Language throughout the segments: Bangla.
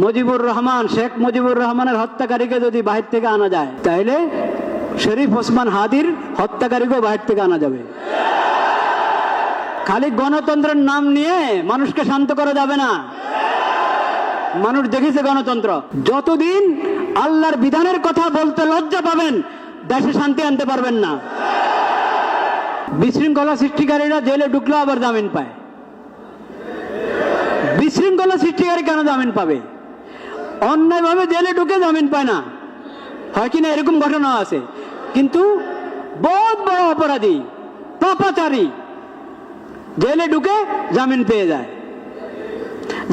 মুজিবুর রহমান, শেখ মুজিবুর রহমানের হত্যাকারীকে যদি বাহির থেকে আনা যায় তাহলে শরীফ ওসমান হাদির হত্যাকারীকেও বাহির থেকে আনা যাবে। খালি গণতন্ত্রের নাম নিয়ে মানুষকে শান্ত করা যাবে না। মানুষ দেখেছে গণতন্ত্র। যতদিন আল্লাহর বিধানের কথা বলতে লজ্জা পাবেন, দেশে শান্তি আনতে পারবেন না। বিশৃঙ্খলা সৃষ্টিকারীরা জেলে ঢুকলেও আবার জামিন পায়। বিশৃঙ্খলা সৃষ্টিকারী কেন জামিন পাবে? অন্যায়ভাবে জেলে ঢুকে জামিন পায় না। হয় কিনা এরকম ঘটনা আছে। কিন্তু বহুত বড় অপরাধী, পাপাচারী, জেলে ঢুকে জামিন পেয়ে যায়।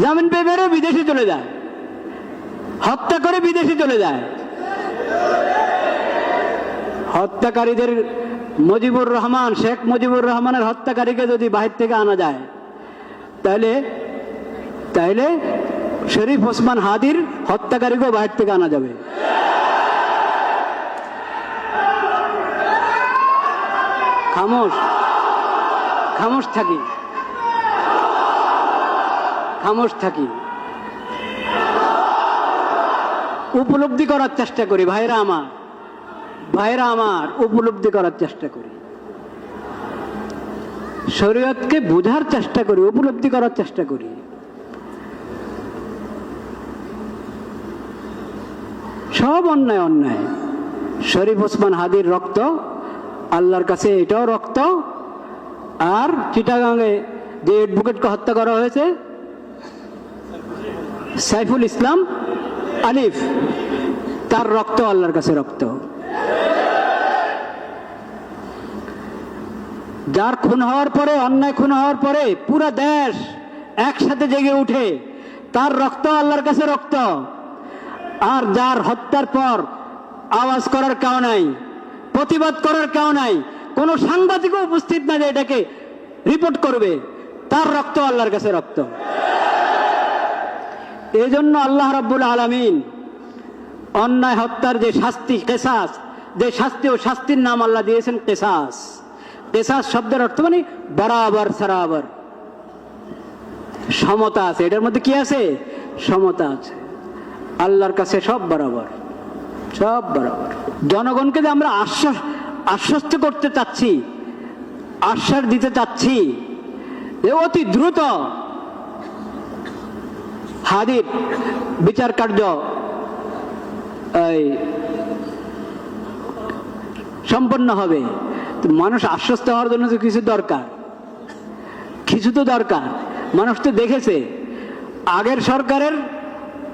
জামিন পেয়ে বেরো বিদেশে চলে যায়। হত্যা করে বিদেশে চলে যায়। হত্যাকারীদের মুজিবুর রহমান, শেখ মুজিবুর রহমানের হত্যাকারীকে যদি বাহির থেকে আনা যায় তাহলে তাহলে শরীফ ওসমান হাদির হত্যাকারীকেও বাহির থেকে আনা যাবে। খামোশ। খামোশ থাকি। খামোশ থাকি। উপলব্ধি করার চেষ্টা করি, ভাইরা আমার। ভাইরা আমার, উপলব্ধি করার চেষ্টা করি। শরীয়তকে বোঝার চেষ্টা করি, উপলব্ধি করার চেষ্টা করি। সব অন্যায় অন্যায়। শরীফ ওসমান হাদির রক্ত, আল্লাহর কাছে এটাও রক্ত। আর চিটাগাঙে যে অ্যাডভোকেটকে হত্যা করা হয়েছে, সাইফুল ইসলাম আলিফ, তার রক্ত আল্লাহর কাছে রক্ত। যার খুন হওয়ার পরে, অন্যায় খুন হওয়ার পরে পুরা দেশ একসাথে জেগে উঠে, তার রক্ত আল্লাহর কাছে রক্ত। আর যার হত্যার পর আওয়াজ করার কেউ নাই, প্রতিবাদ করার কেউ নাই, কোনো সাংবাদিকও উপস্থিত না যে এটাকে রিপোর্ট করবে। তার রক্ত আল্লাহর কাছে রক্ত। এই জন্য আল্লাহ রাব্বুল আলামিন অন্যায় হত্যার যে শাস্তি, কেসাস, যে শাস্তি ও শাস্তির নাম আল্লাহ দিয়েছেন কেসাস। কেসাস শব্দের অর্থ মানে বরাবর, সরাবর। সমতা আছে। এটার মধ্যে কি আছে? সমতা আছে। আল্লাহর কাছে সব বরাবর সব বরাবর। জনগণকে যে আমরা আশ্বাস, আশ্বস্ত করতে চাচ্ছি, আশ্বাস দিতে চাচ্ছি যে অতি দ্রুত হাদির বিচার কার্য, এই, সম্পন্ন হবে। মানুষ আশ্বস্ত হওয়ার জন্য তো কিছু দরকার। কিছু তো দরকার। মানুষ তো দেখেছে, আগের সরকারের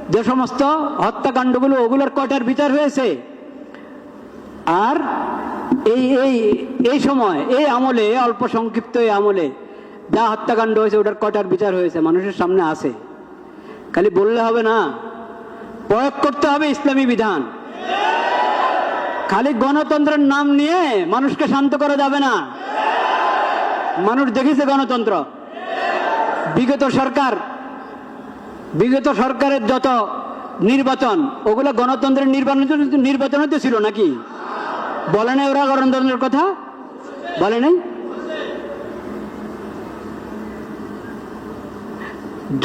যে সমস্ত হত্যাকাণ্ডগুলো ওগুলোর কটার বিচার হয়েছে? আর এই এই এই সময়, এই আমলে অল্প সংক্ষিপ্ত এই আমলে যা হত্যাকাণ্ড হয়েছে ওটার কটার বিচার হয়েছে মানুষের সামনে আছে। খালি বললে হবে না। প্রয়োগ করতে হবে ইসলামী বিধান। খালি গণতন্ত্রের নাম নিয়ে মানুষকে শান্ত করা যাবে না। মানুষ দেখেছে গণতন্ত্র। বিগত সরকার বিগত সরকারের যত নির্বাচন, ওগুলো গণতন্ত্রের নির্বাচন নির্বাচনে তো ছিল নাকি? বলে নাই ওরা গণতন্ত্রের কথা? বলে নাই?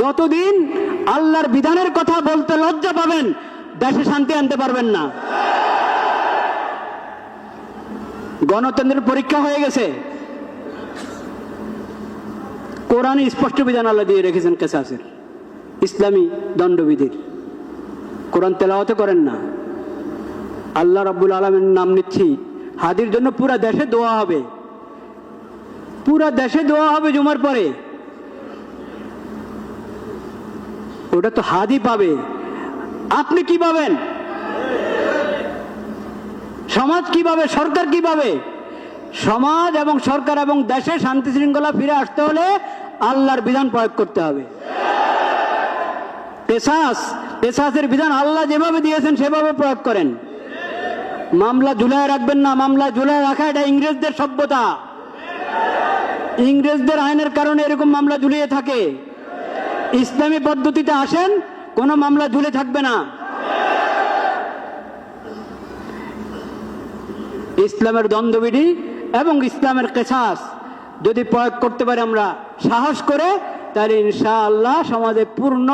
যতদিন আল্লাহর বিধানের কথা বলতে লজ্জা পাবেন, দেশে শান্তি আনতে পারবেন না। গণতন্ত্রের পরীক্ষা হয়ে গেছে। কোরআনে স্পষ্ট বিধান আল্লাহ দিয়ে রেখেছেন কেসাসের। ইসলামী দণ্ডবিধির। কোরআন তেলাওয়াতে করেন না। আল্লাহ রাব্বুল আলমের নাম নিচ্ছি। হাদির জন্য পুরা দেশে দোয়া হবে। পুরা দেশে দোয়া হবে জুমার পরে। ওটা তো হাদি পাবে। আপনি কি পাবেন? সমাজ কি পাবে? সরকার কি পাবে? সমাজ এবং সরকার এবং দেশে শান্তি শৃঙ্খলা ফিরে আসতে হলে আল্লাহর বিধান প্রয়োগ করতে হবে। পেশাস, পেশাসের বিধান আল্লাহ যেভাবে দিয়েছেন, সেভাবে প্রয়োগ করেন। মামলা ঝুলায় রাখবেন না, মামলা ঝুলায় রাখা এটা ইংরেজদের সভ্যতা। ইংরেজদের আইনের কারণে এরকম মামলা ঝুলিয়ে থাকে। ইসলামী পদ্ধতিতে আসেন, কোনো মামলা ঝুলে থাকবে না। ইসলামের দ্বন্দ্ববিধি এবং ইসলামের কেসাস যদি প্রয়োগ করতে পারি আমরা সাহস করে, তাহলে ইনশাআল্লাহ সমাজে পূর্ণ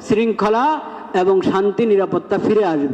শৃঙ্খলা এবং শান্তি নিরাপত্তা ফিরে আসবে।